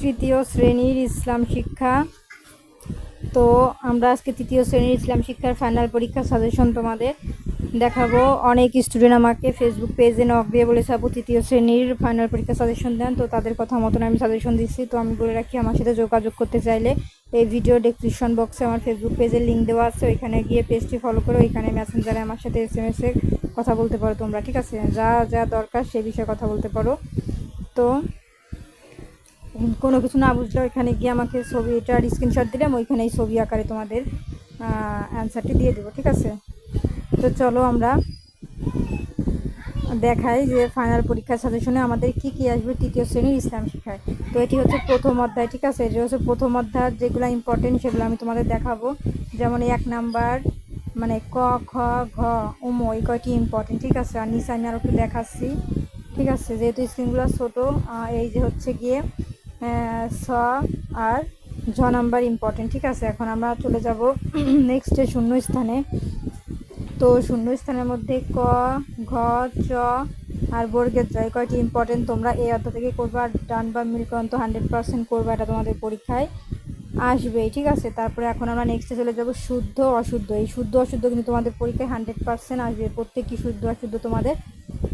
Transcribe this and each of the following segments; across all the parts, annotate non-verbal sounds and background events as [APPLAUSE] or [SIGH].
তৃতীয় শ্রেণির ইসলাম শিক্ষা। তো আমরা আজকে তৃতীয় শ্রেণির ইসলাম শিক্ষার ফাইনাল পরীক্ষার সাজেশন তোমাদের দেখাবো। অনেক স্টুডেন্ট আমাকে ফেসবুক পেজে নক দিয়ে বলেছে, আপু, তৃতীয় শ্রেণির ফাইনাল পরীক্ষার সাজেশন দেন। তো তাদের কথা মতন আমি সাজেশন দিচ্ছি। তো আমি বলে রাখি, আমার সাথে যোগাযোগ করতে চাইলে এই ভিডিও ডেসক্রিপশন বক্সে আমার ফেসবুক পেজের লিঙ্ক দেওয়া আছে। ওইখানে গিয়ে পেজটি ফলো করে ওইখানে মেসেঞ্জারে আমার সাথে এস এম কথা বলতে পারো তোমরা, ঠিক আছে? যা যা দরকার সেই বিষয়ে কথা বলতে পারো। তো কোনো কিছু না বুঝলে ওইখানে গিয়ে আমাকে ছবিটার স্ক্রিনশট দিলাম, ওইখানেই ছবি আকারে তোমাদের অ্যান্সারটি দিয়ে দেবো, ঠিক আছে? তো চলো আমরা দেখাই যে ফাইনাল পরীক্ষার সাজেশনে আমাদের কি কি আসবে তৃতীয় শ্রেণির ইসলাম শিক্ষায়। তো এটি হচ্ছে প্রথম অধ্যায়, ঠিক আছে? এটা হচ্ছে প্রথম অধ্যায়, যেগুলো ইম্পর্টেন্ট সেগুলো আমি তোমাদের দেখাবো। যেমন এক নাম্বার মানে ক, খ, ঘ, উম, এই কয়টি ইম্পর্টেন্ট ঠিক আছে? আর নিচে আমি আরও একটু দেখাচ্ছি, ঠিক আছে? যেহেতু স্ক্রিনগুলো ছোটো এই যে হচ্ছে গিয়ে স আর ঝ নাম্বার ইম্পর্টেন্ট ঠিক আছে? এখন আমরা চলে যাব [CLEARS THROAT] নেক্সটে শূন্য স্থানে তো শূন্য স্থানের মধ্যে ক, ঘ, চ আর বর্গের জয় কয়টি ইম্পর্টেন্ট তোমরা এই অর্থ থেকে করবা আর ডান বা মিলকন্ত হান্ড্রেড পার্সেন্ট করবা, এটা তোমাদের পরীক্ষায় আসবে, ঠিক আছে? তারপরে এখন আমরা নেক্সটে চলে যাব শুদ্ধ, অশুদ্ধ। এই শুদ্ধ, অশুদ্ধ কিন্তু তোমাদের পরীক্ষায় হান্ড্রেড পার্সেন্ট আসবে। প্রত্যেকটি শুদ্ধ, অশুদ্ধ তোমাদের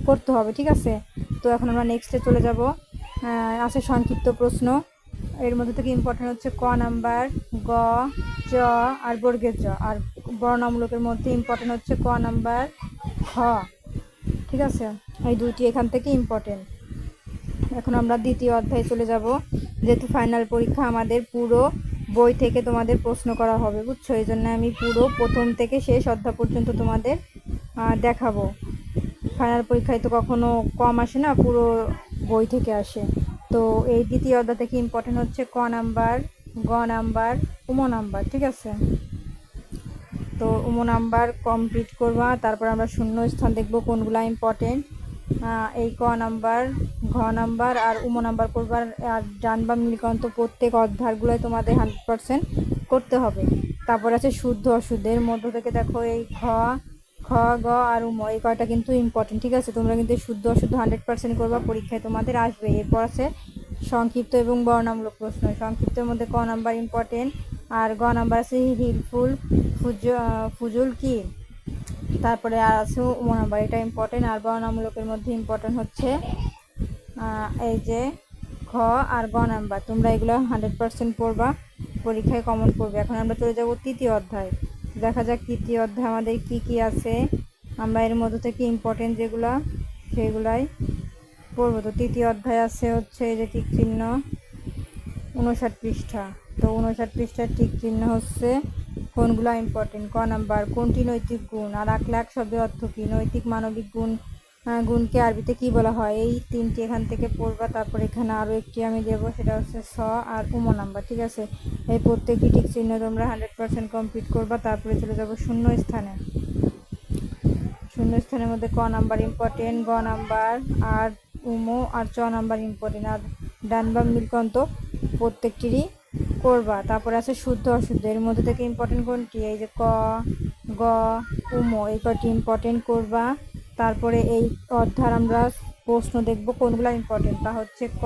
করতে হবে, ঠিক আছে? তো এখন আমরা নেক্সটে চলে যাব আছে সংক্ষিপ্ত প্রশ্ন। এর মধ্যে থেকে ইম্পর্টেন্ট হচ্ছে ক নাম্বার, গ চ আর বর্গের জ। আর বর্ণামূলকের মধ্যে ইম্পর্টেন্ট হচ্ছে ক নাম্বার খ ঠিক আছে? এই দুইটি এখান থেকে ইম্পর্টেন্ট এখন আমরা দ্বিতীয় অধ্যায়ে চলে যাব। যেহেতু ফাইনাল পরীক্ষা আমাদের পুরো বই থেকে তোমাদের প্রশ্ন করা হবে, বুঝছ? এই জন্য আমি পুরো প্রথম থেকে শেষ অধ্যায় পর্যন্ত তোমাদের দেখাবো। ফাইনাল পরীক্ষায় তো কখনো কম আসে না, পুরো বই থেকে আসে। তো এই দ্বিতীয় অধ্যায় থেকে ইম্পর্টেন্ট হচ্ছে? ক নাম্বার, গ নাম্বার, উম নাম্বার, ঠিক আছে? তো উম নাম্বার কমপ্লিট করবা, তারপর আমরা শূন্য স্থান দেখব কোনগুলো ইম্পর্টেন্ট এই ক নাম্বার, ঘ নাম্বার আর উম নাম্বার করবার, আর ডান বা মিলকন্ত প্রত্যেক অধ্যায়গুলোই তোমাদের হান্ড্রেড পারসেন্ট করতে হবে। তারপর আছে শুদ্ধ অশুদ্ধের মধ্য থেকে দেখো এই খ খ, গ আর উম এই কয়টা কিন্তু ইম্পর্টেন্ট ঠিক আছে? তোমরা কিন্তু শুদ্ধ অশুদ্ধ হান্ড্রেড পার্সেন্ট করবা, পরীক্ষায় তোমাদের আসবে। এরপর আছে সংক্ষিপ্ত এবং বর্ণামূলক প্রশ্ন। সংক্ষিপ্তের মধ্যে ক নাম্বার ইম্পর্টেন্ট আর গ নাম্বার আছে হিলফুল, ফুজ ফুজুল কি? তারপরে আর আছে উম নাম্বার, এটা ইম্পর্টেন্ট আর বর্ণামূলকের মধ্যে ইম্পর্টেন্ট হচ্ছে এই যে খ আর গ নাম্বার। তোমরা এগুলো হান্ড্রেড পার্সেন্ট পড়বা, পরীক্ষায় কমন পড়বে। এখন আমরা চলে যাব তৃতীয় অধ্যায়। দেখা যাক তৃতীয় অধ্যায় আমাদের কি কি আছে। আমরা এর মধ্যে থেকে ইম্পর্টেন্ট যেগুলো, সেগুলাই পড়ব। তো তৃতীয় অধ্যায় আছে হচ্ছে এই যে টিক চিহ্ন উনষাট পৃষ্ঠা। তো উনষাট পৃষ্ঠার টিক চিহ্ন হচ্ছে কোনগুলো ইম্পর্টেন্ট ক নাম্বার, কোনটি নৈতিক গুণ? আর এক লাখ শব্দের অর্থ কী? নৈতিক মানবিক গুণ গুণকে আরবিতে কি বলা হয়? এই তিনটি এখান থেকে পড়বা, তারপর এখানে আরও একটি আমি দেবো, সেটা হচ্ছে স আর উম নাম্বার, ঠিক আছে? এই প্রত্যেকটি ঠিক চিহ্ন তোমরা হান্ড্রেড পার্সেন্ট কমপ্লিট করবা, তারপরে চলে যাব শূন্য স্থানে। শূন্য স্থানের মধ্যে ক নাম্বার ইম্পর্টেন্ট গ নাম্বার আর উমো আর চ নাম্বার ইম্পর্টেন্ট আর ডান বা মিলকন্ত প্রত্যেকটিরই করবা। তারপর আছে শুদ্ধ অশুদ্ধ, এর মধ্যে থেকে ইম্পর্টেন্ট কোনটি? এই যে ক, গ, উমো এই কটি ইম্পর্টেন্ট করবা? তারপরে এই অধ্যায় আমরা প্রশ্ন দেখব কোনগুলো ইম্পর্টেন্ট তা হচ্ছে ক,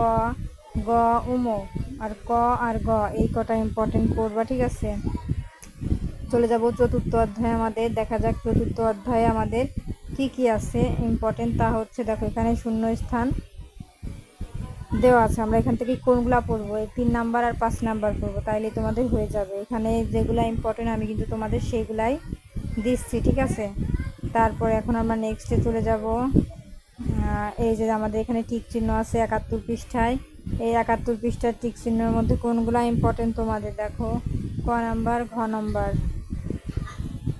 গ, উম, আর ক আর গ, এই কটা ইম্পর্টেন্ট করবা ঠিক আছে? চলে যাব চতুর্থ অধ্যায় আমাদের, দেখা যাক চতুর্থ অধ্যায়ে আমাদের কি কি আছে ইম্পর্টেন্ট তা হচ্ছে দেখো এখানে শূন্য স্থান দেওয়া আছে, আমরা এখান থেকে কোনগুলা পড়ব? এই তিন নাম্বার আর পাঁচ নাম্বার পড়ব, তাইলে তোমাদের হয়ে যাবে। এখানে যেগুলো ইম্পর্টেন্ট আমি কিন্তু তোমাদের সেইগুলাই দিচ্ছি, ঠিক আছে? তারপরে এখন আমরা নেক্সটে চলে যাব। এই যে আমাদের এখানে টিক চিহ্ন আছে একাত্তর পৃষ্ঠায়। এই একাত্তর পৃষ্ঠার টিক চিহ্নের মধ্যে কোনগুলো ইম্পর্টেন্ট তোমাদের দেখো? ক নাম্বার, ঘ নাম্বার।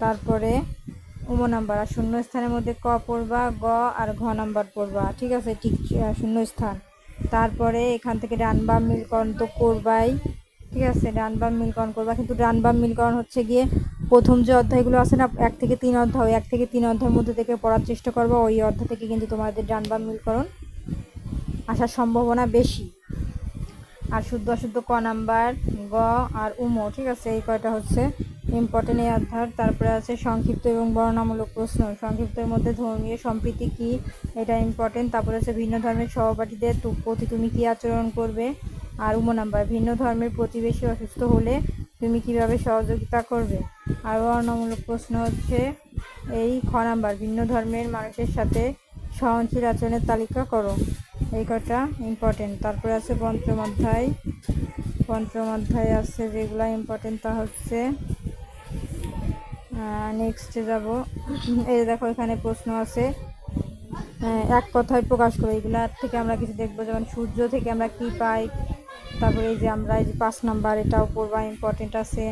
তারপরে উম নাম্বার, আর শূন্য স্থানের মধ্যে ক পড়বা, গ আর ঘ নাম্বার পড়বা, ঠিক আছে? টিক শূন্য স্থান তারপরে এখান থেকে ডান বাম মিলকরণ তো করবাই, ঠিক আছে? ডান বাম মিলকরণ করবা, কিন্তু ডান বাম মিলকরণ হচ্ছে গিয়ে প্রথম যে অধ্যায়গুলো আছে না, এক থেকে তিন অধ্যায়, এক থেকে তিন অধ্যায়ের মধ্যে থেকে পড়ার চেষ্টা করবা, ওই অধ্যায় থেকে কিন্তু তোমাদের ডান বাম মিলকরণ আসার সম্ভাবনা বেশি। আর শুদ্ধ অশুদ্ধ ক নাম্বার, গ আর উমো ঠিক আছে? এই কয়টা হচ্ছে? ইম্পর্টেন্ট এই অধ্যায়। তারপরে আছে সংক্ষিপ্ত এবং বর্ণনামূলক প্রশ্ন। সংক্ষিপ্তের মধ্যে ধর্মীয় সম্প্রীতি কি? এটা ইম্পর্টেন্ট তারপরে আছে ভিন্ন ধর্মের সহপাঠীদের প্রতি তুমি কী আচরণ করবে? আর উমো নাম্বার, ভিন্ন ধর্মের প্রতিবেশী অসুস্থ হলে তুমি কীভাবে সহযোগিতা করবে? আর বর্ণমূলক প্রশ্ন হচ্ছে, এই খ নাম্বার, ভিন্ন ধর্মের মানুষের সাথে সহনশীল আচরণের তালিকা করো। এই কটা ইম্পর্টেন্ট তারপরে আছে পঞ্চম অধ্যায় পঞ্চম অধ্যায় আছে যেগুলো ইম্পর্টেন্ট তা হচ্ছে নেক্সটে যাব। এই দেখো, এখানে প্রশ্ন আছে এক কথায় প্রকাশ করো। এগুলার থেকে আমরা কিছু দেখব। যেমন সূর্য থেকে আমরা কি পাই? তারপরে এই যে আমরা এই যে পাঁচ নাম্বার, এটাও পড়বা ইম্পর্টেন্ট আছে।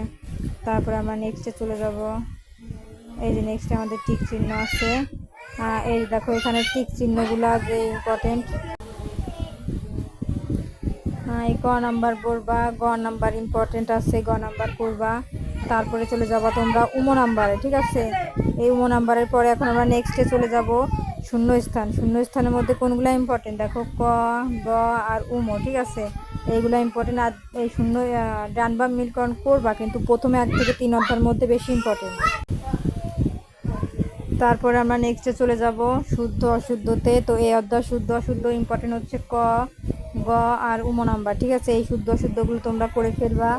তারপরে আমরা নেক্সটে চলে যাব। এই যে নেক্সটে আমাদের টিক চিহ্ন আছে। এই দেখো, এখানে টিক চিহ্নগুলো যে ইম্পর্টেন্ট এই ক নাম্বার পড়বা, গ নাম্বার ইম্পর্টেন্ট আছে, গ নাম্বার পড়বা। তারপরে চলে যাবা তোমরা উমো নাম্বারে, ঠিক আছে? এই উমো নাম্বারের পরে এখন আমরা নেক্সটে চলে যাব শূন্য স্থান শূন্য স্থানের মধ্যে কোনগুলো ইম্পর্টেন্ট দেখো, ক, গ আর উমো, ঠিক আছে? এইগুলো ইম্পর্টেন্ট আর এই শূন্য ডান বা মিলকরণ করবা, কিন্তু প্রথমে এক থেকে তিন অধ্যায়ের মধ্যে বেশি ইম্পর্টেন্ট তারপরে আমরা নেক্সটে চলে যাব, শুদ্ধ অশুদ্ধতে। তো এই অধ্যায় শুদ্ধ অশুদ্ধ ইম্পর্টেন্ট হচ্ছে ক, গ আর উম নাম্বার, ঠিক আছে? এই শুদ্ধ অশুদ্ধগুলো তোমরা করে ফেলবা।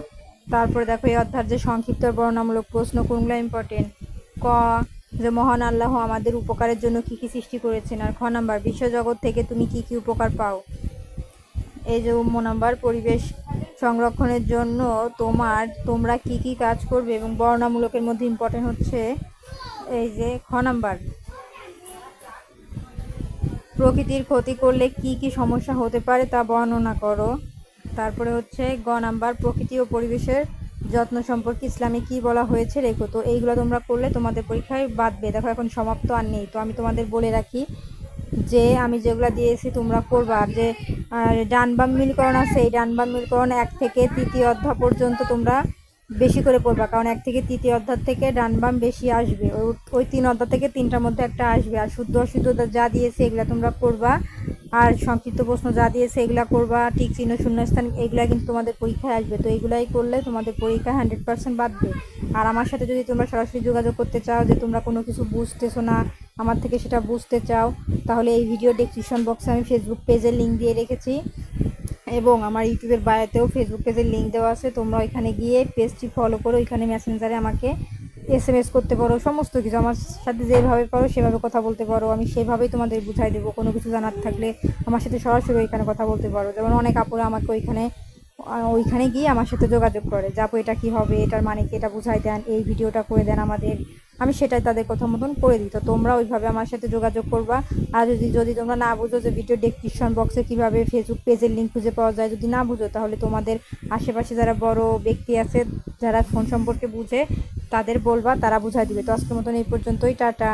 তারপরে দেখো এই অধ্যায়ের যে সংক্ষিপ্ত আর বর্ণনামূলক প্রশ্ন, কোনগুলো ইম্পর্টেন্ট ক, যে মহান আল্লাহ আমাদের উপকারের জন্য কি কি সৃষ্টি করেছেন? আর খ নাম্বার, বিশ্বজগৎ থেকে তুমি কি কি উপকার পাও? এই যে উম্ম পরিবেশ সংরক্ষণের জন্য তোমার, তোমরা কি কি কাজ করবে এবং বর্ণামূলকের মধ্যে ইম্পর্টেন্ট হচ্ছে এই যে খ নাম্বার। প্রকৃতির ক্ষতি করলে কি কি সমস্যা হতে পারে তা বর্ণনা করো। তারপরে হচ্ছে গ নাম্বার, প্রকৃতি ও পরিবেশের যত্ন সম্পর্কে ইসলামে কি বলা হয়েছে রেখো। তো এইগুলো তোমরা করলে তোমাদের পরীক্ষায় বাদবে দেখো, এখন সমাপ্ত আর নেই। তো আমি তোমাদের বলে রাখি যে আমি যেগুলো দিয়েছি তোমরা করবা। যে ডান বাম মিলকরণ আছে, এই ডান বাম মিলকরণ এক থেকে তৃতীয় অধ্যায় পর্যন্ত তোমরা বেশি করে পড়বা। কারণ এক থেকে তৃতীয় অধ্যায় থেকে ডান বাম বেশি আসবে। ওই ওই তিন অধ্যায় থেকে তিনটার মধ্যে একটা আসবে। আর শুদ্ধ অশুদ্ধ যা দিয়েছে এগুলো তোমরা করবা আর সংক্ষিপ্ত প্রশ্ন যা দিয়েছে এগুলো করবা। ঠিক চিহ্ন শূন্যস্থান এগুলো কিন্তু তোমাদের পরীক্ষায় আসবে। তো এগুলাই করলে তোমাদের পরীক্ষায় হান্ড্রেড পার্সেন্ট বাদবে আর আমার সাথে যদি তোমরা সরাসরি যোগাযোগ করতে চাও যে তোমরা কোনো কিছু বুঝতেছো না আমার থেকে সেটা বুঝতে চাও, তাহলে এই ভিডিও ডেসক্রিপশন বক্সে আমি ফেসবুক পেজের লিঙ্ক দিয়ে রেখেছি এবং আমার ইউটিউবের বায়োতেও ফেসবুক পেজের লিঙ্ক দেওয়া আছে। তোমরা ওইখানে গিয়ে পেজটি ফলো করো, ওইখানে মেসেঞ্জারে আমাকে এস এম এস করতে পারো, সমস্ত কিছু আমার সাথে যেভাবে পারো সেভাবে কথা বলতে পারো, আমি সেভাবেই তোমাদের বুঝাই দেবো, কোনো কিছু জানার থাকলে আমার সাথে সরাসরি ওইখানে কথা বলতে পারো। যেমন অনেক আপুরা আমাকে ওইখানে ওইখানে গিয়ে আমার সাথে যোগাযোগ করে যাব এটা কী হবে? এটার মানে কি? এটা বুঝাই দেন, এই ভিডিওটা করে দেন আমাদের। আমি সেটাই তাদের কথা মতন করে দিই। তো তোমরা ওইভাবে আমার সাথে যোগাযোগ করবা। আর যদি যদি তোমরা না বুঝো যে ভিডিও ডেসক্রিপশন বক্সে কীভাবে ফেসবুক পেজের লিঙ্ক খুঁজে পাওয়া যায়, যদি না বুঝো, তাহলে তোমাদের আশেপাশে যারা বড় ব্যক্তি আছে, যারা ফোন সম্পর্কে বুঝে, তাদের বলবা, তারা বুঝাই দিবে। তো আজকের মতন এই পর্যন্তই। টাটা।